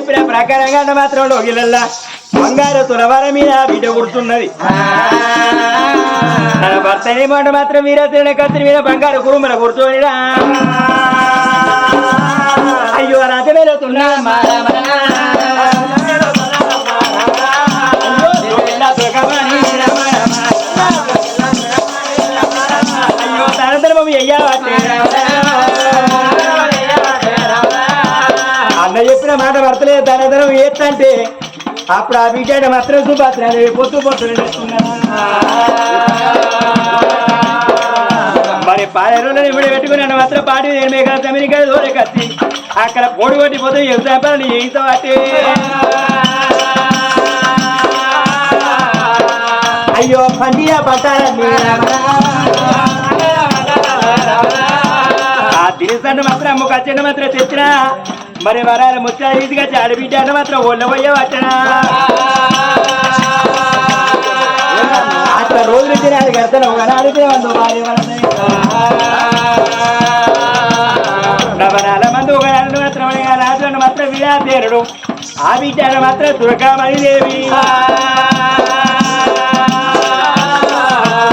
చెప్పిన ప్రకారంగా మాత్రం లోగిలల్లా. బంగారు తులవార మీద బిడ్డ కుడుతున్నది తన భర్త ఏమాట మాత్రం వీర తిన కత్తి మీద బంగారు కురుమల కుడుతున్నదిరా అయ్యో రాత ధనధనం ఎట్లంటే అప్పుడు ఆ బిడ్డ మాత్రం సుభాత్ర పొత్తు పొత్తు మరి పాయరులను ఇప్పుడు పెట్టుకున్నాను మాత్రం పాటి ఎనిమిది నేను మేఘాల తమిళ దూరే కత్తి అక్కడ పొడి కొట్టి పోతే వ్యవసాయాలు ఈత వాటి అయ్యో పండియా పట్టాలని ఆ మాత్రం అమ్మ కచ్చండి మాత్రం తెచ్చినా. మరి వరాలు ముచ్చా రీతిగా ఆడబిడ్డ అన్న మాత్రం ఒళ్ళ పోయే పట్టనా అట్లా రోజులు తినాలి అది కడతాను ఒక అడిగితే వంద భార్య నవరాల మందు ఒక నాడు మాత్రం రాజులను మాత్రం విరాదేరుడు ఆ బిడ్డ మాత్రం దుర్గామణి దేవి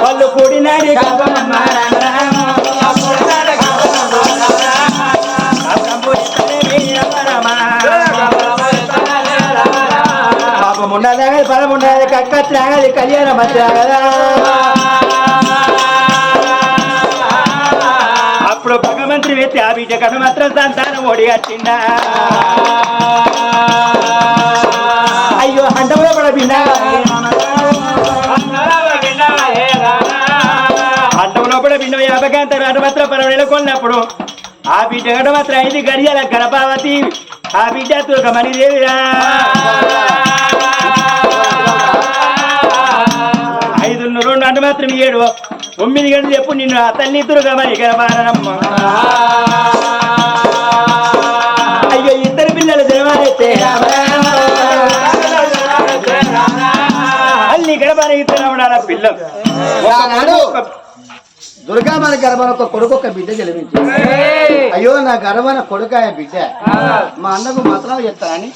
వాళ్ళు కూడినాడి కాపమ్మ ఉండదు పదం ఉండదు కక్క త్రాగది కళ్యాణం త్రాగదా అప్పుడు భగవంతుడి వ్యక్తి ఆ బీజ కథ మాత్రం సంతానం ఓడిగట్టిందా అయ్యో హండంలో కూడా భిన్నా హండంలో కూడా భిన్న యాభకాంత రాట మాత్రం పరవడలో కొన్నప్పుడు ఆ బిడ్డ మాత్రం ఐదు గడియాల గర్భావతి ఆ బిడ్డ తులకమణి దేవిరా ఐదు రెండు అంటే మాత్రం ఏడు. తొమ్మిది గంటలు చెప్పు నిన్ను ఆ తల్లి దుర్గమణి గర్భారమ్మ అయ్యో ఇద్దరు పిల్లలు దేవాలైతే అల్లి గడపని ఇద్దరు పిల్లలు. దుర్గామాల గర్భాన ఒక కొడుకు ఒక బిడ్డ జన్మించి అయ్యో నా గర్భాన కొడుకాయ బిడ్డ. మా అన్నకు మాత్రం చెప్తానని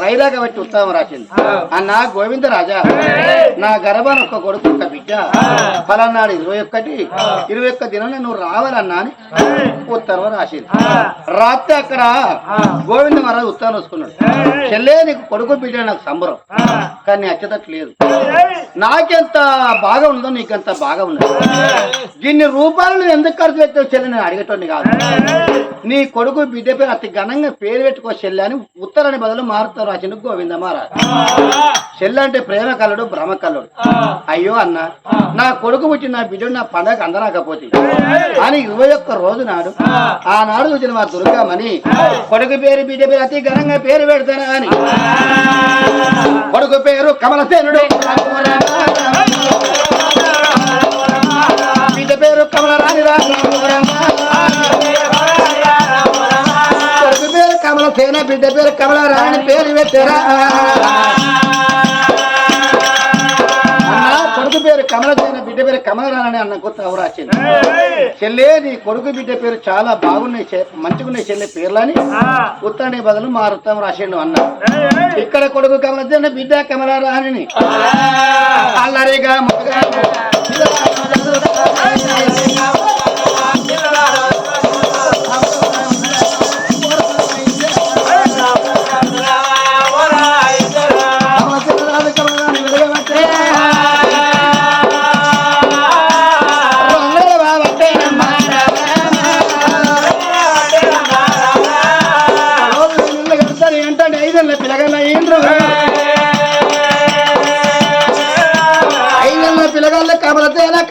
రైలా కాబట్టి ఉత్తమం రాసింది. అన్న గోవిందరాజా నా గర్భాన ఒక కొడుకు ఒక బిడ్డ ఫలానాడు ఇరవై ఒక్కటి ఇరవై ఒక్క దినం నువ్వు రావాలన్నా అని ఉత్తర్వు రాసింది. రాత్రి అక్కడ గోవింద మహారాజు ఉత్తరం రాసుకున్నాడు. చెల్లే నీకు కొడుకు బిడ్డ నాకు సంబరం. కానీ అచ్చతట్టు లేదు. నాకెంత బాగా ఉందో నీకెంత బాగా ఉన్నది. ఇన్ని రూపాయలు నువ్వు ఎందుకు ఖర్చు పెట్టావు చెల్లి? నేను అడిగేటోని కాదు. నీ కొడుకు బిడ్డ పేరు అతి ఘనంగా పేరు పెట్టుకో చెల్లి అని ఉత్తరాని బదులు మారుతారు రాసిన గోవింద మహారాజ్. చెల్లి అంటే ప్రేమ కలడు భ్రమ కలడు అయ్యో అన్న నా కొడుకు పుట్టిన నా బిడ్డ నా పండగ అందరాకపోతే. అని ఇరవై ఒక్క రోజు నాడు ఆనాడు చూసిన మా దుర్గమని కొడుకు పేరు బిడ్డ పేరు అతి ఘనంగా పేరు పెడతానా అని కొడుకు పేరు కమలసేనుడు. బిడ్డ పేరు కమలరాణి పేరు పెట్టారా? కొడుకు పేరు బిడ్డ పేరు కమలరాణి అన్న కొత్త అవరాచింది చెల్లే నీ కొడుకు బిడ్డ పేరు చాలా బాగున్నాయి మంచిగున్నాయి చెల్లె పేర్లని. బదులు మారుతాం రాసిండు అన్న. ఇక్కడ కొడుకు కమలసేన బిడ్డ కమలరాణిని అల్లరిగా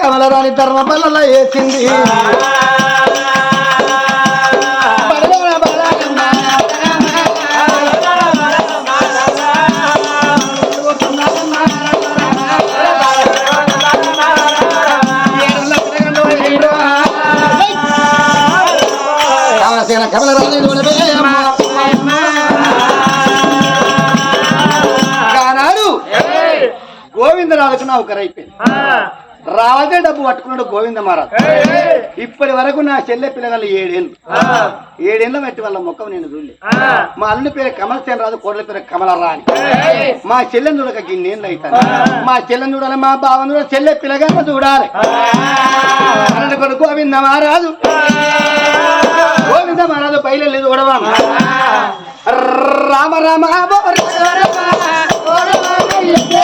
కమలరాని నూనె ఆనాడు గోవిందరాజుకు నౌకరు అయిపోయింది రావాల్సిన డబ్బు పట్టుకున్నాడు గోవింద మహారాజ్ ఇప్పటి వరకు నా చెల్లె పిల్లగాళ్ళు ఏడేళ్ళు ఏడేళ్ళ పెట్టి వాళ్ళ ముఖం నేను చూడలే మా అల్లుడి పేరు కమల్ సేన రాదు కోడల పేరు కమలరా అని మా చెల్లెని చూడక గిన్నేళ్ళు అవుతాను మా చెల్లెని చూడాలి మా బావని చూడాలి చెల్లె పిల్లగా చూడాలి గోవింద మహారాజు గోవింద మహారాజు బయలు చూడవా రామ రామ ఓ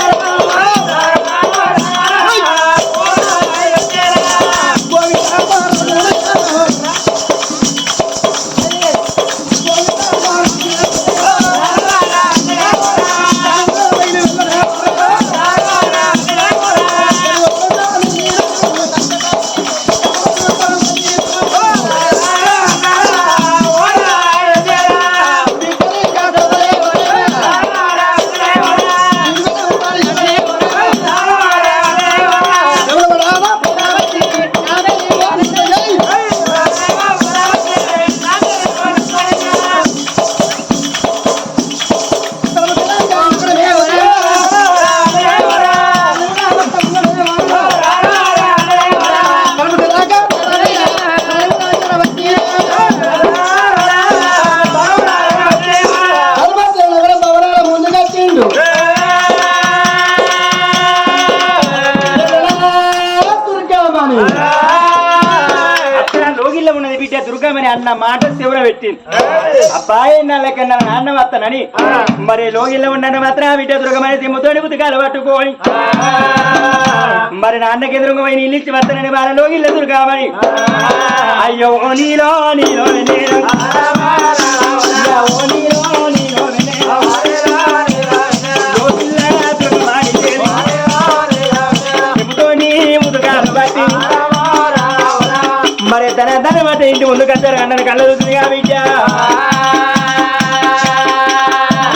పెట్టింది. అబ్బాయి నాన్న వస్తానని. మరి లోగిల్లో ఉన్నాను మాత్రం ఆ బిడ్డ దుర్గమని తిమ్ముతోడి బుతకాలు పట్టుకోని మరి నాన్నకి ఎదురుగా పోయి నీళ్ళు ఇచ్చి వస్తానని వాళ్ళ లోగిల్ల దుర్గమని. అయ్యో నీలో నీలో నీలో తన తన మాట ఇంటి ముందుకు వచ్చారు అన్నది కళ్ళ చూసింది బిడ్డ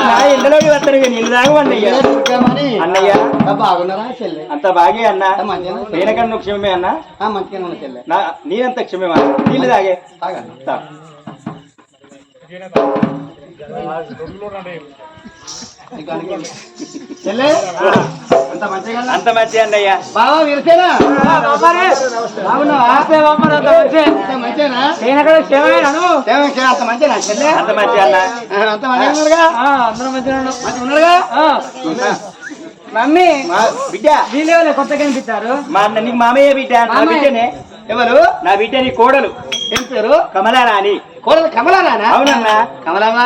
నా ఇంట్లోకి వస్తారు నీళ్ళు తాగమన్నయ్య దుర్గామణి అన్నయ్య బాగున్నారా చెల్లె అంత బాగే అన్న మంచిగా నేనకన్నా నువ్వు క్షమమే అన్న మంచిగా ఉన్న చెల్లె నా నేనంత క్షమేమా నీళ్ళు తాగే తాగండి తా. చెల్లె అంత మంచిగా మంచి అన్నయ్య బావా విరిసేనా? బాగున్నావా? అంత మంచిగా. అంత అందరం మమ్మీ బిడ్డ. వీళ్ళు కొత్తగా అనిపిస్తారు మా అన్న నీకు మామయ్య బిడ్డ నా. బిడ్డనే. ఎవరు? నా బిడ్డ నీ కోడలు. ఏం పేరు? కమలారాణి. కోడలు కమలారానా? అవునన్నా కమలమ్మా?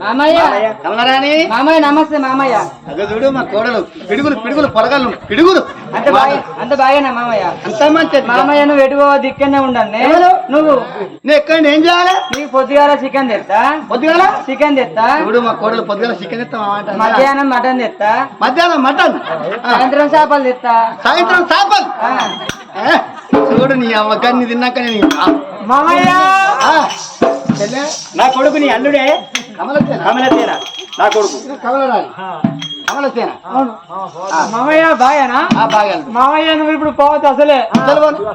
మామయ్య. కమలరాణి? మామయ్య నమస్తే మామయ్య. అగ చూడు మా కోడలు. పిడుగులు పిడుగులు పొలగలు పిడుగులు. అంత బాగా అంత బాగేనా మామయ్య? అంత మంచి మామయ్య నువ్వు ఎటువో దిక్కనే ఉండండి. ఎవరు? నువ్వు. నేను ఎక్కడ ఏం చేయాలి? నీకు పొద్దుగాల చికెన్ తెస్తా. పొద్దుగాల? చికెన్ తెస్తా. చూడు మా కోడలు పొద్దుగాల చికెన్ ఇస్తాం మధ్యాహ్నం మటన్ తెస్తా. మధ్యాహ్నం మటన్? ఆ, సాయంత్రం చేపలు తెస్తా. సాయంత్రం చేపలు? చూడు నీ అవ్వగాన్ని తిన్నాక నేను మామయ్య! నా కొడుకు నీ అల్లుడే? కమలసేన కమలసేన నా కొడుకు. కమలసేన మామయ్య బాగేనా నువ్వు ఇప్పుడు పోవచ్చు అసలే.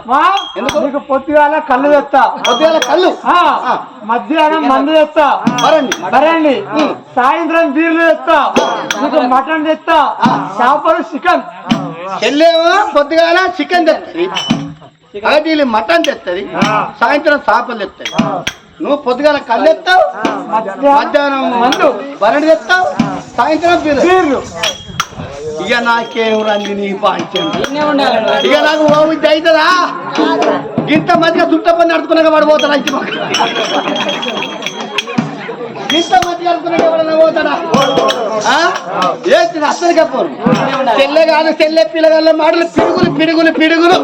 మా ఎందుకు? పొద్దుగాల కళ్ళు తెస్తా పొద్దుగాల కళ్ళు? ఆ, ఆ. మధ్యాహ్నం మందు తెస్తా మరండి సరేండి సాయంత్రం బీర్లు తెస్తా నీకు మటన్ తెస్తా చేపలు చికెన్. చెల్లేమో పొద్దుగాల చికెన్ అగటీలు మటన్ తెస్తుంది సాయంత్రం చేపలు తెస్తుంది నువ్వు పొద్దుగాల కళ్ళు ఎత్తావు మధ్యాహ్నం మందు బరడి తెస్తావు సాయంత్రం బీరు. బీర్లు ఇక నాకేం రండి నీ ఉండాలి ఇక నాకు విద్య అవుతుందా ఇంత మందిగా చుట్టపని నడుచుకున్నాక వాడు పోతాడు అంచి ఇంత మందిగా నడుచుకున్నాక ఎవడన్నా పోతాడా? ఏంటి అసలు చెప్పరు. చెల్లె కాదు చెల్లె పిల్లగాళ్ళ మాటలు పిడుగులు పిడుగులు పిడుగులు.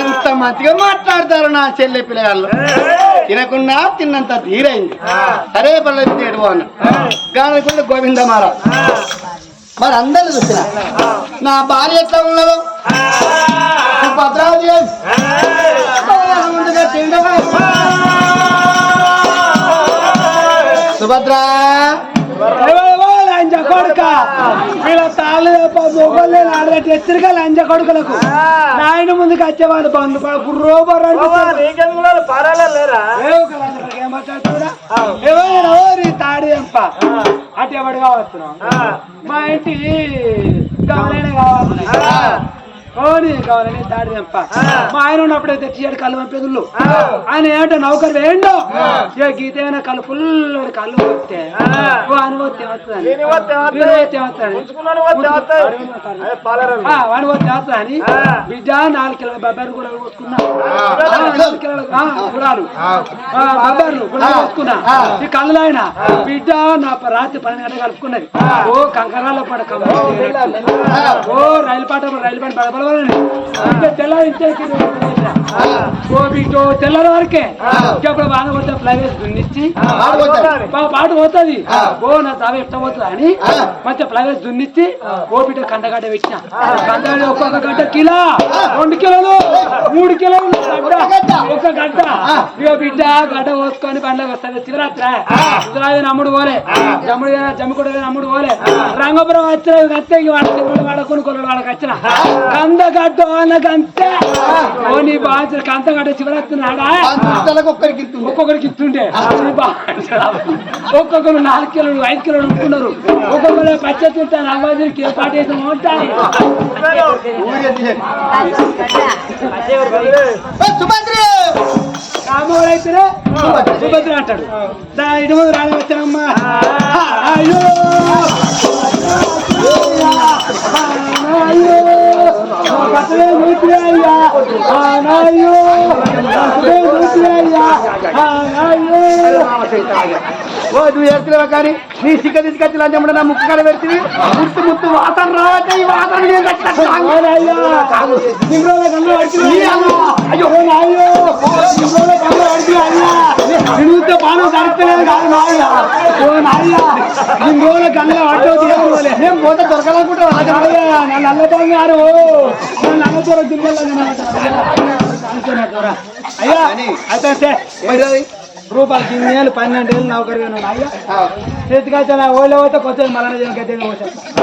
ఎంత మంచిగా మాట్లాడతారు నా చెల్లె పిల్లగాళ్ళు. తినకుండా తిన్నంత తీరైంది సరే పర్లేదు తేడు అన్న. గానకుండా గోవింద మహారాజ్ మరి అందరూ చూసిన. నా భార్య ఎట్లా ఉన్నదో? భద్రావతి ముందుగా తిండవా సుభద్ర. లంజ కొడుక. వీళ్ళ తాళ్ళు మొగోళ్ళు ఆడబెట్టి ఎత్తిరిగా లంజ కొడుకులకు. నాయన ముందుకు వచ్చేవాడు బంధు గుర్రో తాడి ఎంప. అటు ఎవడుగా వస్తున్నాం మా ఇంటి కావాలనే కావాలి. ఓని కావాలని తాడి తెంప. మా ఆయన ఉన్నప్పుడు తెచ్చియాడు కళ్ళు పంపేదుళ్ళు ఆయన ఏమంటే నౌకరు వేయండు. గీత ఏమైనా కళ్ళు ఫుల్ కళ్ళు వస్తే ఓ అనుభూతి పోతే వస్తుందని బిడ్డ నాలుగు కిలోల బొబ్బర్లు కూడా పోసుకున్నా. నాలుగు కిలోల గుడాలు. బొబ్బర్లు కూడా పోసుకున్నా. ఈ కళ్ళు ఆయన. బిడ్డ నా రాత్రి పన్నెండు గంటలు కలుపుకున్నది. ఓ కంకరాల పడ ఓ రైలు పాట రైలు పాట பரவாயில்ல. தெல்லாம் ఓ బిడ్డ తెల్లారి వరకే. ఇప్పుడు బాగా పోతే ప్లైవేస్ దున్నిచ్చి. బా- పాట పోతుంది. ఓ నా తావ ఎట్ట పోతుంది అని మంచిగా ప్లైవేస్ దున్నిచ్చి బిడ్డ కండగడ్డ పెట్టిన. కండగడ్డ ఒక్కొక్క గడ్డ కిలో. రెండు కిలోలు. మూడు కిలోలు గడ్డ. ఒక గడ్డ. ఇక బిడ్డ గడ్డ పోసుకొని పండుగ వస్తుంది. శివరాత్రి. శివరాత్రి నమ్ముడు పోలే. జమ్ముడు జమ్ముకుడు నమ్ముడు పోలే. రంగపురం వచ్చిన వాడ తిరుగుడు వాడకొని కొలు వాడకు వచ్చిన. కందగడ్డ అన్నకంతే ఓ నీ బాధ్యత కందగడ్డ శివరాత్రి నాడా? ఒక్కొక్కరికి ఇస్తుంటే ఒక్కొక్కరు నాలుగు కిలోలు ఐదు కిలోలు ఉంటున్నారు. ఒక్కొక్కరు పచ్చ తింటా నవ్వాదికి పాట వేసి ఉంటాయి సుభద్రి! రామోడు అయితేనే సుభద్ర. అంటాడు. ఇటు ముందు రాని వచ్చానమ్మా. అయ్యో అయ్యో! పక్కనే కూర్చునే అయ్యా అయ్యో పక్కనే కూర్చునే ఓ నువ్వు చేస్తున్నావా కానీ నీ సిగ్గ తీసుకొచ్చి లంచం నా ముక్కు కాడ పెడుతుంది ముత్తు ముత్తు వాసన రావట్టే ఈ వాసన నేను అయ్యో నాయ్యో తిరుగుతే బాగా జరగలేదు కాదు నాయ్యా ఓ నాయ్య ఇన్ని రోజుల గంగ అడ్డు నేను పోతే దొరకాలనుకుంటా నల్ల గారు అయ్యా అయితే రూపాయలు గిన్నెలు పన్నెండు వేలు నౌకరు వేలు అయ్యా చేతికైతే ఓళ్ళ పోతే కొత్త మళ్ళీ గట్టి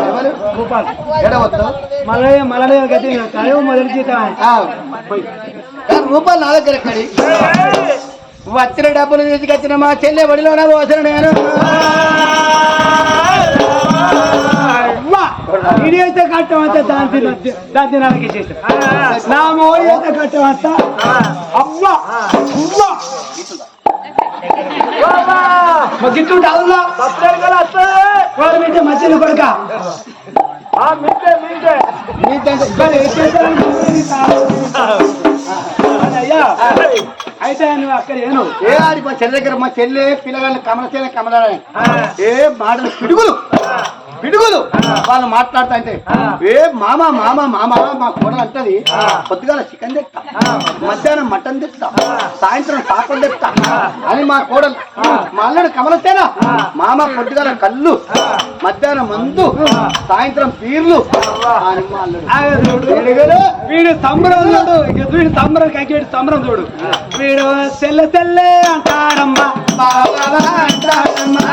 ఎవరు రూపాయలు ఎడవద్దు మళ్ళీ మళ్ళీ గట్టి అదే మొదటి జీతం రూపాయలు నా దగ్గర ఎక్కడి వచ్చిన డబ్బులు తీసుకొచ్చిన మా చెల్లె బడిలోనే పోసిన నేను అయితే కట్టమంతా దాని తిన- దాని తినాలకి చేశారు. నా మోడి అయితే కట్టమంతా అవ్వా! ఉవ్వా గిట్టుంటే అవునా మధ్యలో కొడుక. అయితే నువ్వు అక్కడ ఏను? ఏ ఆడి మా చెల్లె దగ్గర మా చెల్లె పిల్లగాళ్ళని కమలసేన కమలాలని. ఏ మాటలు పిడుగులు. పిడుగులు. వాళ్ళు మాట్లాడుతా అంటే ఏ మామ మామ మామ మా కోడలు అంటది. పొద్దుగాల చికెన్ తెస్తా. మధ్యాహ్నం మటన్ తెస్తా. సాయంత్రం పాపం తెస్తా. అని మా కోడలు మా అల్లుడు కమలసేన మామ పొద్దుగాల కళ్ళు మధ్యాహ్నం మందు సాయంత్రం పీర్లు. అని మా అల్లుడు పిడుగులు వీడు సంబరం చూడు వీడు సంబరం కగ్గేడు సంబరం చూడు. వీడు తెల్ల తెల్లే అంటాడమ్మా. బాబా అంటాడమ్మా.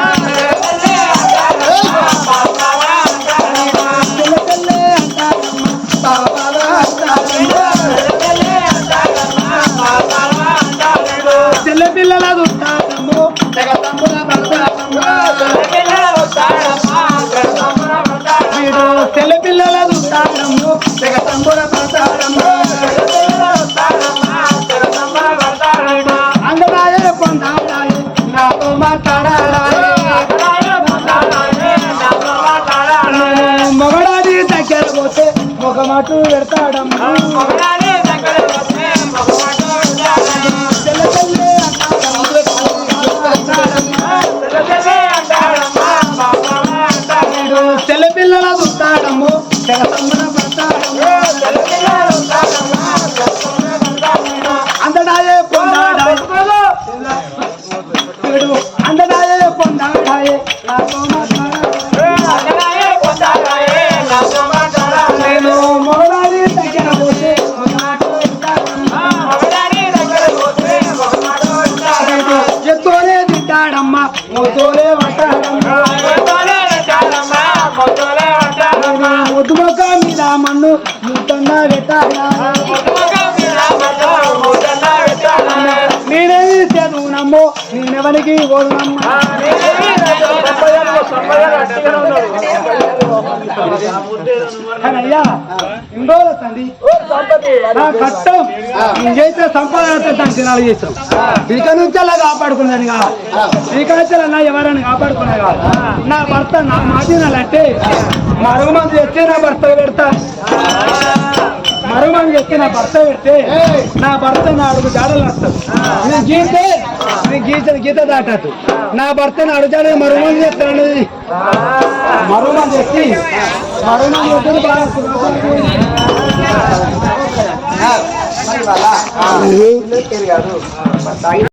తెల్ల తెల్లే పిల్లల చూస్తాడమ్మో మొగమాటు పెడతాడమ్మా. ఎత్తోనే తింటాడమ్మా మోతోనే పట్టాడమ్మా ముద్దు మొక్క మీద మన్ను ముద్దన్న పెట్టాడా చదువు నమ్మో నేనెవరికి ఓడునమ్మా నా కట్టం నేను చేసిన సంపాదన దాన్ని తినాలి చేస్తాం. ఇక నుంచి అలా కాపాడుకున్నాను కాదు. ఇక నుంచి అలా ఎవరైనా కాపాడుకున్నా కాదు. నా భర్త నా మాట వినాలంటే మరుగు మంది తెస్తే నా భర్త పెడతా. మరుగు మంది నా భర్త పెడితే నా భర్త నా అడుగు జాడలు వస్తాడు నేను గీతే నేను గీత గీత దాటద్దు. నా భర్త నా అడుగు జాడలు మరుగు మంది చేస్తానన్నది మరుగు మంది తెచ్చి మరుగు మంది బాగా కాదు